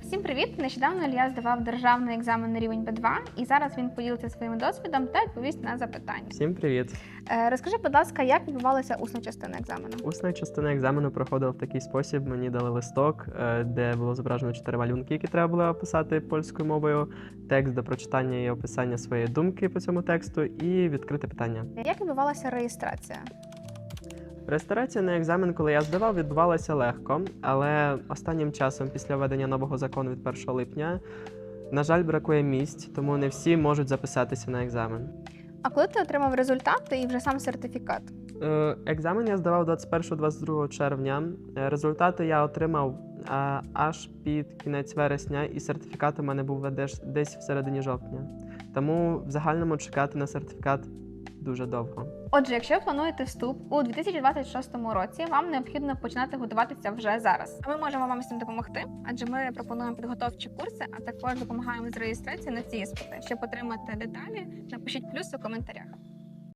Всім привіт! Нещодавно Ілья здавав державний екзамен на рівень Б2, і зараз він поділиться своїм досвідом та відповість на запитання. Всім привіт! Е, Розкажи, будь ласка, як відбувалася усна частина екзамену? Усна частина екзамену проходила в такий спосіб. Мені дали листок, е, де було зображено чотири малюнки, які треба було описати польською мовою, текст до прочитання і описання своєї думки по цьому тексту, і відкрите питання. Як відбувалася реєстрація? Реєстрація на екзамен, коли я здавав, відбувалася легко, але останнім часом, після введення нового закону від 1 липня, на жаль, бракує місць, тому не всі можуть записатися на екзамен. А коли ти отримав результати і вже сам сертифікат? Е, Екзамен я здавав 21-22 червня. Е, Результати я отримав е, аж під кінець вересня, і сертифікат у мене був десь, десь в середині жовтня. Тому в загальному чекати на сертифікат дуже довго. Отже, якщо ви плануєте вступ у 2026 році, вам необхідно починати готуватися вже зараз. А ми можемо вам з цим допомогти, адже ми пропонуємо підготовчі курси, а також допомагаємо з реєстрацією на ці іспити. Щоб отримати деталі, напишіть плюс у коментарях.